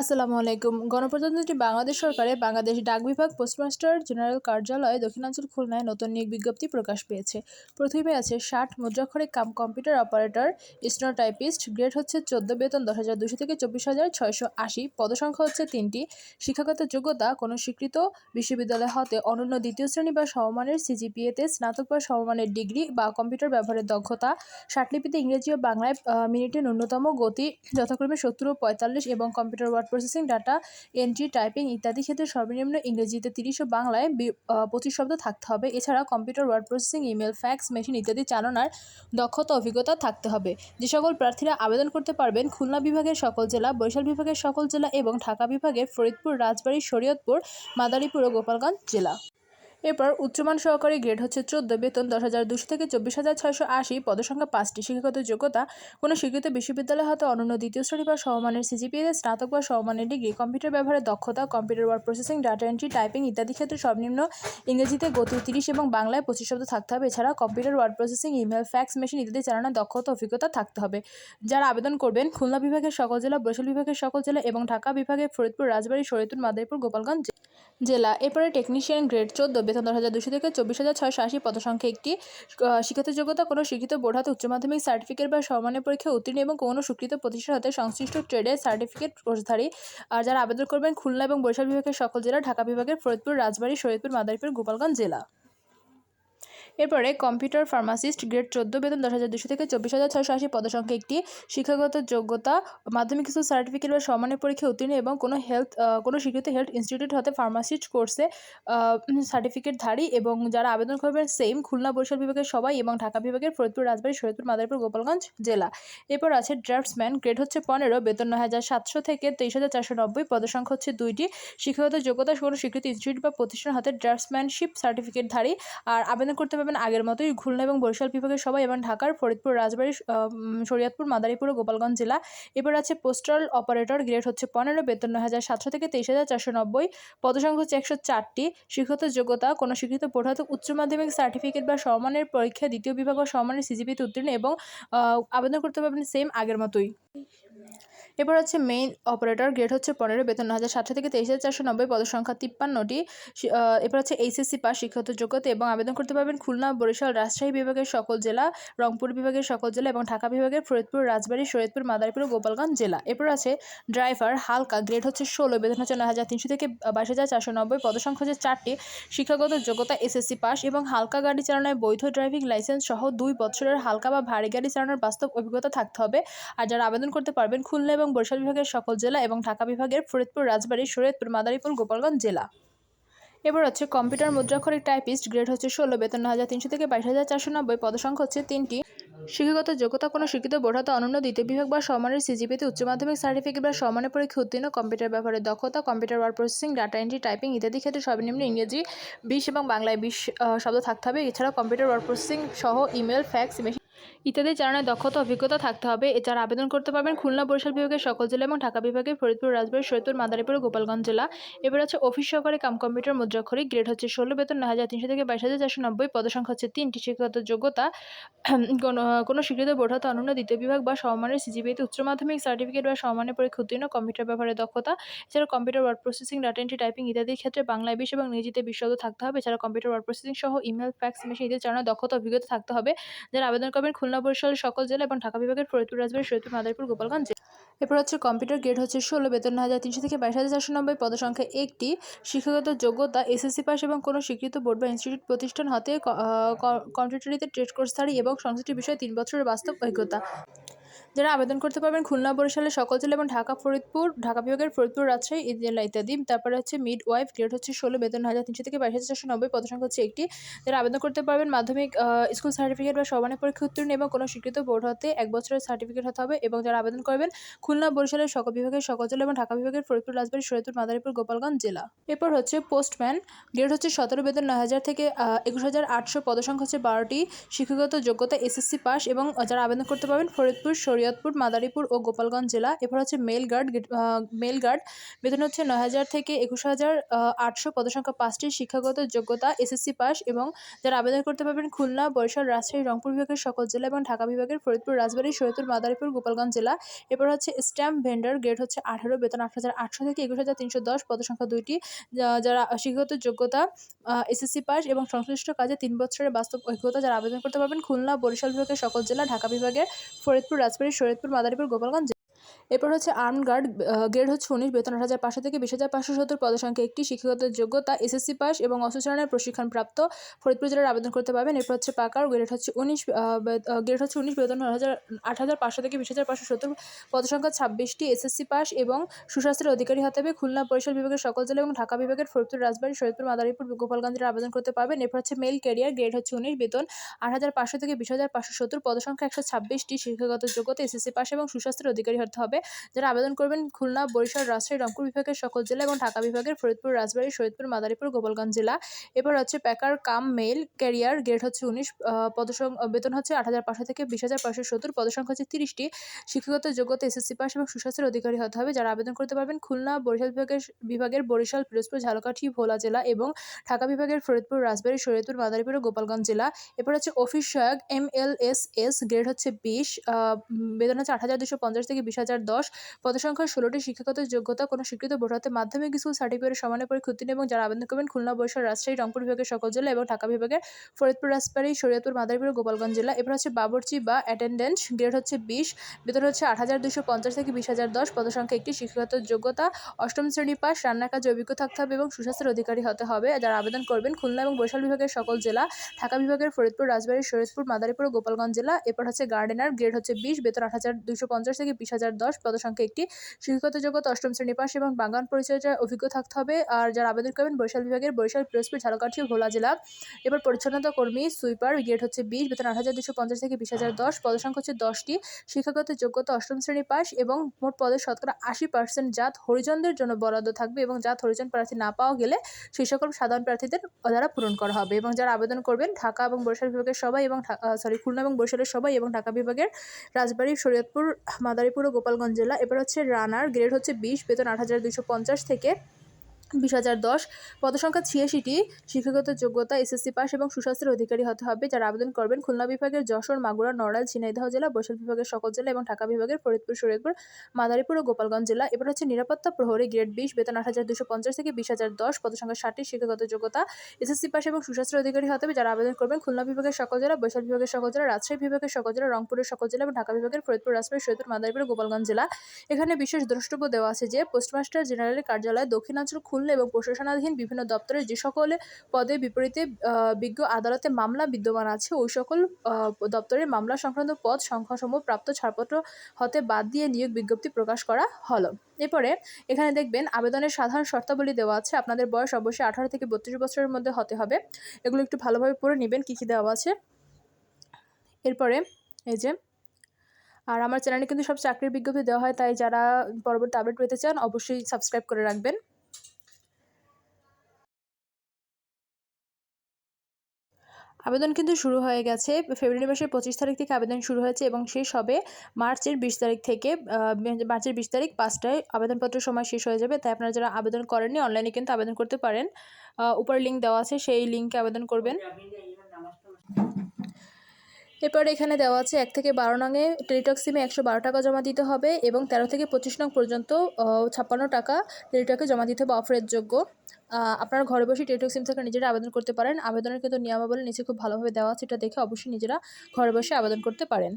আসসালামু আলাইকুম। গণপ্রজাতন্ত্রী বাংলাদেশ সরকারে বাংলাদেশ ডাক বিভাগ, পোস্টমাস্টার জেনারেল কার্যালয়, দক্ষিণাঞ্চল খুলনায় নতুন নিয়োগ বিজ্ঞপ্তি প্রকাশ পেয়েছে। প্রথমে আছে ষাট মুদ্রাক্ষরিক cum computer operator stenotypist grade হচ্ছে চোদ্দ বেতন দশ হাজার দুশো থেকে চব্বিশ হাজার ছয়শো আশি, পদসংখ্যা হচ্ছে তিনটি। শিক্ষাগত যোগ্যতা, কোনো স্বীকৃত বিশ্ববিদ্যালয় হতে অনন্য দ্বিতীয় শ্রেণি বা সমমানের সিজিপিএতে স্নাতক বা সমমানের ডিগ্রি বা কম্পিউটার ব্যবহারের দক্ষতা ষাটলিপিতে ইংরেজি ও বাংলায় মিনিটে ন্যূনতম গতি, যথাক্রমে সত্তর ও পঁয়তাল্লিশ এবং computer word processing data entry typing ইত্যাদি ক্ষেত্রে সর্বনিম্ন ইংরেজিতে তিরিশ বাংলায় পঁচিশ শব্দ থাকতে হবে। এছাড়া computer word processing email fax machine ইত্যাদি চালনার দক্ষতা, অভিজ্ঞতা থাকতে হবে। যে সকল প্রার্থীরা আবেদন করতে পারবেন, খুলনা বিভাগের সকল জেলা, বরিশাল বিভাগের সকল জেলা এবং ঢাকা বিভাগের ফরিদপুর, রাজবাড়ী, শরীয়তপুর, মাদারীপুর ও গোপালগঞ্জ জেলা। এরপর উচ্চমান সহকারী গ্রেড হচ্ছে চোদ্দ, বেতন দশ হাজার দুশো থেকে চব্বিশ হাজার ছয়শো আশি, পদসংখ্যা পাঁচটি শিক্ষাগত যোগ্যতা। কোনো স্বীকৃত বিশ্ববিদ্যালয় হতে অনন্য দ্বিতীয় শ্রেণি বা সমমানের সিজিপিএ স্নাতক বা সমমানের ডিগ্রি, কম্পিউটার ব্যবহারের দক্ষতা, computer word processing, data entry, typing ইত্যাদি ক্ষেত্রে সর্বনিম্ন ইংরেজিতে গতি তিরিশ এবং বাংলায় পঁচিশ শব্দ থাকতে হবে। এছাড়া computer word processing, email, fax, machine ইত্যাদি চালানোর দক্ষতা, অভিজ্ঞতা থাকতে হবে। যারা আবেদন করবেন, খুলনা বিভাগের সকল জেলা, বরিশাল বিভাগের সকল জেলা এবং ঢাকা বিভাগের ফরিদপুর, রাজবাড়ী শরীয়তুর মাদারীপুর, গোপালগঞ্জ জেলা। এরপরে টেকনিশিয়ান গ্রেড চোদ্দ, বেতন দশ হাজার দুশো থেকে চব্বিশ হাজার ছয়শো আশি পদসংখ্যা একটি শিক্ষার্থী যোগ্যতা কোনো শিক্ষিত বোর্ড হাতে উচ্চ মাধ্যমিক সার্টিফিকেট বা সমানের পরীক্ষা উত্তীর্ণ এবং কোনো স্বীকৃত প্রতিষ্ঠান হতে সংশ্লিষ্ট ট্রেডের সার্টিফিকেট কোর্সধারী আর যারা আবেদন করবেন খুলনা এবং বরিশাল বিভাগের সকল জেলা, ঢাকা বিভাগের ফরিদপুর, রাজবাড়ী শরীদপুর মাদারীপুর, গোপালগঞ্জ জেলা। এরপরে কম্পিউটার ফার্মাসিস্ট গ্রেড চোদ্দ, বেতন দশ হাজার দুশো থেকে চব্বিশ হাজার ছয়শো আশি পদসংখ্যা একটি শিক্ষাগত যোগ্যতা, মাধ্যমিক কিছু সার্টিফিকেট বা সমানের পরীক্ষায় উত্তীর্ণ এবং কোনো হেলথ কোনো স্বীকৃত হেলথ ইনস্টিটিউট হতে ফার্মাসিস্ট কোর্সে সার্টিফিকেটধারী এবং যারা আবেদন করবেন সেম খুলনা বরিশাল বিভাগের সবাই এবং ঢাকা বিভাগের ফরিদপুর, রাজবাড়ী শরীয়তপুর মাদারীপুর, গোপালগঞ্জ জেলা। এরপর আছে ড্রাফটসম্যান গ্রেড হচ্ছে পনেরো, বেতন নয় হাজার সাতশো থেকে তেইশ হাজার চারশো নব্বই, পদসংখ্যা হচ্ছে দুইটি। শিক্ষাগত যোগ্যতা, কোনো স্বীকৃত ইনস্টিটিউট বা প্রতিষ্ঠান হাতে ড্রাফটসম্যানশিপ সার্টিফিকেটধারী আর আবেদন করতে পারবেন আগের মতোই খুলনা এবং বরিশাল বিভাগের সবাই এবং ঢাকার ফরিদপুর, রাজবাড়ী শরীয়তপুর, মাদারীপুর ও গোপালগঞ্জ জেলা। এবার আছে পোস্টাল অপারেটর গ্রেড হচ্ছে পনেরো, বেতন নয় হাজার সাতশো থেকে তেইশ হাজার চারশো নব্বই। পদসংখ্যা হচ্ছে একশো চারটি। শিক্ষাগত যোগ্যতা, কোনো স্বীকৃত হতে উচ্চ মাধ্যমিক সার্টিফিকেট বা সমানের পরীক্ষা, দ্বিতীয় বিভাগ ও সমানের সিজিপিতে উত্তীর্ণ এবং আবেদন করতে পারবেন সেম আগের মতোই। এরপর হচ্ছে মেইন অপারেটর গ্রেড হচ্ছে পনেরো, বেতন হাজার সাতশো থেকে তেইশ হাজার চারশো নব্বই, পদসংখ্যা তিপ্পান্নটি। এরপর হচ্ছে এইচএসসি পাস, শিক্ষাগত যোগ্যতা এবং আবেদন করতে পারবেন খুলনা, বরিশাল, রাজশাহী বিভাগের সকল জেলা, রংপুর বিভাগের সকল জেলা এবং ঢাকা বিভাগের ফরিদপুর, রাজবাড়ী, শরীয়তপুর, মাদারীপুর ও গোপালগঞ্জ জেলা। এরপর আছে ড্রাইভার হালকা গ্রেড হচ্ছে ষোলো, বেতন হচ্ছে নয় হাজার তিনশো থেকে বাইশ হাজার চারশো নব্বই, পদসংখ্যা হচ্ছে চারটি। শিক্ষাগত যোগ্যতা এসএসসি পাস এবং হালকা গাড়ি চালানোর বৈধ ড্রাইভিং লাইসেন্স সহ দুই বছরের হালকা বা ভারী গাড়ি চালানোর বাস্তব অভিজ্ঞতা থাকতে হবে। আর যারা আবেদন করতে পারবেন খুলনা এবং বরিশাল বিভাগের সকল জেলা এবং ঢাকা বিভাগের ফরিদপুর, রাজবাড়ী, শরীয়তপুর, মাদারীপুর, গোপালগঞ্জ জেলা। এবার হচ্ছে কম্পিউটার মুদ্রাক্ষরিক টাইপিস্ট গ্রেড হচ্ছে ষোলো, বেতন হাজার তিনশো থেকে বাইশ হাজার চারশো নব্বই, পদসংখ্যা হচ্ছে তিনটি। শিক্ষাগত যোগ্যতা কোনো শিক্ষিত বোর্ড হতে অনন্য দ্বিতীয় বিভাগ বা সমানের সিজিপিতে উচ্চ মাধ্যমিক সার্টিফিকেট বা সমানের পরীক্ষা উত্তীর্ণ, কম্পিউটার ব্যবহারের দক্ষতা, computer word processing data entry typing ইত্যাদি ক্ষেত্রে সর্বনিম্ন ইংরেজি, বিশ এবং বাংলায় বিশ শব্দ থাকতে হবে। এছাড়া কম্পিউটার ওয়ার্ড প্রসেসিং সহ ইমেল ফ্যাক্স মেশিন ইত্যাদি চালানোর দক্ষতা অভিজ্ঞতা থাকতে হবে। এছাড়া আবেদন করতে পারবেন, খুলনা বরিশাল বিভাগের সকল জেলা এবং ঢাকা বিভাগের ফরিদপুর, রাজবাড়ী শরীয়তপুর মাদারীপুর গোপালগঞ্জ জেলা। এবার আছে অফিস সহকারী কাম কম্পিউটার মুদ্রাক্ষরিক। গ্রেড হচ্ছে ষোলো, বেতন নয় হাজার তিনশো থেকে বাইশ হাজার চারশো নব্বই। পদসংখ্যা হচ্ছে তিনটি শিক্ষাগত যোগ্যতা কোনো কোনো স্বীকৃত বোর্ড হতে অনন্য দ্বিতীয় বিভাগ বা সমমানের সিজিবিতে উচ্চ মাধ্যমিক সার্টিফিকেট বা সমমানের পরীক্ষা উত্তীর্ণ, কম্পিউটার ব্যবহারের দক্ষতা। এছাড়া computer word processing data entry typing ইত্যাদির ক্ষেত্রে বাংলা বিশ এবং ইংরেজিতে বিশ শব্দ থাকতে হবে। এছাড়া কম্পিউটার ওয়ার্ড প্রসেসিং সহ ইমেল, ফ্যাক্স মেশিন ইত্যাদি চালানোর দক্ষতা অভিজ্ঞতা থাকতে হবে। যারা আবেদন করবেন, খুলনা বরিশালের সকল জেলা এবং ঢাকা বিভাগের ফরিদপুর, রাজবাড়ী শরীরপুর মাদারীপুর, গোপালগঞ্জ এরপর হচ্ছে কম্পিউটার গ্রেড হচ্ছে ষোলো, বেতন হাজার তিনশো থেকে বাইশ হাজার চারশো নব্বই। পদসংখ্যা একটি। শিক্ষাগত যোগ্যতা, এসএসসি পাস এবং কোনো স্বীকৃত বোর্ড বা ইনস্টিটিউট প্রতিষ্ঠান হাতে কম্পিউটারিতে ট্রেড কোর্স কোর্সধারী এবং সংশ্লিষ্ট বিষয়ে তিন বছরের বাস্তব অভিজ্ঞতা। যারা আবেদন করতে পারবেন খুলনা বরিশালের সকল জেলা এবং ঢাকা, ফরিদপুর, ঢাকা বিভাগের ফরিদপুর, রাজশাহী জেলা ইত্যাদি। তারপরে হচ্ছে মিড ওয়াইফ গ্রেড হচ্ছে ষোলো, বেতন হাজার তিনশো থেকে বাইশ হাজার চারশো নব্বই, পদসংখ্যা হচ্ছে একটি। যারা আবেদন করতে পারবেন মাধ্যমিক স্কুল সার্টিফিকেট বা সমানের পরীক্ষা উত্তীর্ণ এবং কোনো স্বীকৃত বোর্ড হতে এক বছরের সার্টিফিকেট হতে হবে এবং যারা আবেদন করবেন খুলনা বরিশালের সকল বিভাগের, সকল জেলা এবং ঢাকা বিভাগের ফরিদপুর, রাজবাড়ী শরীয়তপুর মাদারীপুর, গোপালগঞ্জ জেলা। এরপর হচ্ছে পোস্টম্যান গ্রেড হচ্ছে সতেরো, বেতন নয় হাজার থেকে একুশ হাজার আটশো, পদসংখ্যা হচ্ছে বারোটি শিক্ষাগত যোগ্যতা এসএসসি পাস এবং যারা আবেদন করতে পারবেন ফরিদপুর শরীয়ত শরীয়তপুর মাদারীপুর ও গোপালগঞ্জ জেলা। এরপর হচ্ছে মেল গার্ড মেল গার্ড। বেতন হচ্ছে নয় হাজার থেকে একুশ হাজার আটশো পদসংখ্যা পাঁচটি শিক্ষাগত যোগ্যতা, এসএসসি পাস এবং যারা আবেদন করতে পারবেন খুলনা, বরিশাল, রাজশাহী, রংপুর বিভাগের সকল জেলা এবং ঢাকা বিভাগের ফরিদপুর, রাজবাড়ী শরীয়তপুর মাদারীপুর, গোপালগঞ্জ জেলা। এরপর হচ্ছে স্ট্যাম্প ভেন্ডার গ্রেড হচ্ছে আঠারো, বেতন আট হাজার আটশো থেকে একুশ হাজার তিনশো দশ পদসংখ্যা দুইটি। যারা শিক্ষাগত যোগ্যতা এসএসসি পাস এবং সংশ্লিষ্ট কাজে তিন বছরের বাস্তব অভিজ্ঞতা যারা আবেদন করতে পারবেন খুলনা, বরিশাল বিভাগের সকল জেলা, ঢাকা বিভাগের ফরিদপুর, রাজবাড়ী শরীয়তপুর মাদারীপুর গোপালগঞ্জ। এরপর হচ্ছে আর্ম গার্ড গ্রেড হচ্ছে উনিশ, বেতন আট হাজার পাঁচশো থেকে বিশ হাজার পাঁচশো সত্তর পদসংখ্যা একটি শিক্ষাগত যোগ্যতা, এসএসসি পাস এবং অসুচালনের প্রশিক্ষণপ্রাপ্ত ফরিদপুর জেলার আবেদন করতে পারবেন। এরপর হচ্ছে পাকার, গ্রেড হচ্ছে উনিশ গ্রেড হচ্ছে উনিশ, বেতন আট হাজার আট হাজার পাঁচশো থেকে বিশ হাজার পাঁচশো সত্তর পদসংখ্যা ছাব্বিশটি এসএসসি পাস এবং সুস্বাস্থ্যের অধিকারী হতে হবে। খুলনা পরিষদ বিভাগের সকল জেলা এবং ঢাকা বিভাগের ফরিদপুর, রাজবাড়ী, শরীয়তপুর, মাদারীপুর গোপালগঞ্জের আবেদন করতে পারবেন। এরপর হচ্ছে মেল ক্যারিয়ার, গ্রেড হচ্ছে উনিশ, বেতন আট হাজার পাঁচশো থেকে বিশ হাজার পাঁচশো সত্তর পদসংখ্যা একশো ছাব্বিশটি শিক্ষাগত যোগ্যতা, এসএসসি পাস এবং সুস্বাস্থ্যের অধিকারী হতে হবে। যারা আবেদন করবেন খুলনা, বরিশাল, রাজশাহী, রংপুর বিভাগের সকল জেলা এবং ঢাকা বিভাগের ফরিদপুর, রাজবাড়ী শরীয়তপুর মাদারীপুর, গোপালগঞ্জ জেলা। এবার হচ্ছে packer, cum mail carrier, grade হচ্ছে উনিশ পদসং বেতন হচ্ছে আট হাজার পাঁচশো থেকে বিশ হাজার পাঁচশো সত্তর, পদসংখ্যা হচ্ছে তিরিশটি। শিক্ষাগত যোগ্যতা, এসএসসি পাস এবং সুস্বাস্থ্যের অধিকারী হতে হবে। যারা আবেদন করতে পারবেন খুলনা, বরিশাল বিভাগের বিভাগের বরিশাল, পিরোজপুর, ঝালকাঠি, ভোলা জেলা এবং ঢাকা বিভাগের ফরিদপুর, রাজবাড়ী শরীয়তপুর মাদারীপুর ও গোপালগঞ্জ জেলা। এরপর হচ্ছে অফিস সহায়ক M L S S, grade হচ্ছে বিশ বেতন হচ্ছে আট হাজার দুশো পঞ্চাশ থেকে বিশ হাজার দশ। পদসংখ্যা ষোলোটি শিক্ষাগত যোগ্যতা কোনো স্বীকৃত বোর্ড মাধ্যমিক স্কুল সার্টিফিকেটের সমানের পরীক্ষা উত্তীর্ণ এবং যারা আবেদন করবেন খুলনা, বরিশাল, রাজশাহী, রংপুর বিভাগের সকল জেলা এবং ঢাকা বিভাগের ফরিদপুর, রাজবাড়ী, শরীয়তপুর, মাদারীপুর, গোপালগঞ্জ জেলা। এরপর হচ্ছে বাবরচি বা অ্যাটেন্ডেন্ট গ্রেড হচ্ছে বিশ। বেতন হচ্ছে আট হাজার দুশো পঞ্চাশ থেকে বিশ হাজার দশ। পদসংখ্যা একটি শিক্ষাগত যোগ্যতা। অষ্টম শ্রেণি পাস রান্নার কাজে অভিজ্ঞ থাকতে হবে এবং সুস্বাস্থ্যের অধিকারী হতে হবে। যারা আবেদন করবেন খুলনা এবং বরিশাল বিভাগের সকল জেলা, ঢাকা বিভাগের ফরিদপুর, রাজবাড়ী, শরীয়তপুর, মাদারীপুর, গোপালগঞ্জ জেলা। এরপর হচ্ছে গার্ডেনার গ্রেড হচ্ছে বিশ। বেতন আট হাজার দুশো পঞ্চাশ থেকে বিশ হাজার দশ। পদসংখ্যা একটি। শিক্ষাগত যোগ্যতা অষ্টম শ্রেণি পাস এবং বাগান পরিচর্যায় অভিজ্ঞ থাকতে হবে আর যারা আবেদন করবেন বরিশাল বিভাগের বরিশাল পিরোজপুর ঝালকাঠি ভোলা জেলা। এবার পরিচ্ছন্নতা কর্মী, সুইপার গ্রেড হচ্ছে বিশ, বেতন আট হাজার দুশো পঞ্চাশ থেকে বিশ হাজার দশ পদসংখ্যা হচ্ছে দশটি। শিক্ষাগত যোগ্যতা অষ্টম শ্রেণি পাস এবং মোট পদের শতকরা আশি পার্সেন্ট জাত হরিজনদের জন্য বরাদ্দ থাকবে এবং জাত হরিজন প্রার্থী না পাওয়া গেলে সেই সকল সাধারণ প্রার্থীদের দ্বারা পূরণ করা হবে এবং যারা আবেদন করবেন ঢাকা এবং বরিশাল বিভাগের সবাই এবং সরি খুলনা এবং বরিশালের সবাই এবং ঢাকা বিভাগের রাজবাড়ী, শরীয়তপুর, মাদারীপুর ও গোপালগঞ্জ জেলা এবার হচ্ছে রানার গ্রেড হচ্ছে বিশ বেতন আট হাজার দুশো পঞ্চাশ থেকে বিশ হাজার দশ। পদসংখ্যা ছিয়াশিটি। শিক্ষাগত যোগ্যতা, এসএসসি পাস এবং সুস্বাস্থ্যের অধিকারী হতে হবে যারা আবেদন করবেন। খুলনা বিভাগের যশোর, মাগুরা, নড়াইল, ঝিনাইদহ জেলা, বরিশাল বিভাগের সকল জেলা এবং ঢাকা বিভাগের ফরিদপুর শরীয়তপুর মাদারীপুর ও গোপালগঞ্জ জেলা। এবার হচ্ছে নিরাপত্তা প্রহরী গ্রেড বিশ, বেতন আট হাজার দুশো পঞ্চাশ থেকে বিশ হাজার দশ। পদসংখ্যা ষাটটি, শিক্ষাগত যোগ্যতা, এসএসসি পাস এবং সুস্বাস্থ্যের অধিকারী হতে হবে যারা আবেদন করবেন। খুলনা বিভাগের সকল জেলা, বরিশাল বিভাগের সকল জেলা, রাজশাহী বিভাগের সকল জেলা, রংপুরের সকল জেলা এবং ঢাকা বিভাগের ফরিদপুর রাজবাড়ী শরীয়তপুর মাদারীপুর গোপালগঞ্জ জেলা। এখানে বিশেষ দ্রষ্টব্য দেওয়া আছে যে, পোস্টমাস্টার জেনারেলের কার্যালয় দক্ষিণাঞ্চল খুলনা এবং প্রশাসনাধীন বিভিন্ন দপ্তরে যে সকল পদে বিপরীতে বিজ্ঞ আদালতে মামলা বিদ্যমান আছে, ওই সকল দপ্তরের মামলা সংক্রান্ত পদ সংখ্যাসমূহ প্রাপ্ত ছাড়পত্র হতে বাদ দিয়ে নিয়োগ বিজ্ঞপ্তি প্রকাশ করা হলো। এরপরে এখানে দেখবেন আবেদনের সাধারণ শর্তাবলী দেওয়া আছে। আপনাদের বয়স অবশ্যই আঠারো থেকে বত্রিশ বছরের মধ্যে হতে হবে। এগুলো একটু ভালোভাবে পড়ে নেবেন, কী কী দেওয়া আছে। এরপরে এই যে, আর আমার চ্যানেলে কিন্তু সব চাকরির বিজ্ঞপ্তি দেওয়া হয়, তাই যারা পরবর্তী আপডেট পেতে চান, অবশ্যই সাবস্ক্রাইব করে রাখবেন। আবেদন কিন্তু শুরু হয়ে গেছে। ফেব্রুয়ারি মাসের পঁচিশ তারিখ থেকে আবেদন শুরু হয়েছে এবং শেষ হবে মার্চের বিশ তারিখ থেকে। মার্চের বিশ তারিখ পাঁচটায় আবেদনপত্র সময় শেষ হয়ে যাবে। তাই আপনারা যারা আবেদন করেননি অনলাইনে কিন্তু আবেদন করতে পারেন। উপরে লিঙ্ক দেওয়া আছে, সেই লিঙ্কে আবেদন করবেন। এরপর এখানে দেওয়া আছে, এক থেকে বারো নঙে টেলিটক সিমে একশো বারো টাকা জমা দিতে হবে এবং তেরো থেকে পঁচিশ নং পর্যন্ত ছাপ্পান্ন টাকা টেলিটকে জমা দিতে হবে অফারের যোগ্য। আপনারা ঘরে বসে টেলিটক সিম থেকে নিজেরা আবেদন করতে পারেন। আবেদনের কিন্তু নিয়মাবলী নিচে খুব ভালোভাবে দেওয়া আছে। এটা দেখে অবশ্যই নিজেরা ঘরে বসে আবেদন করতে পারেন।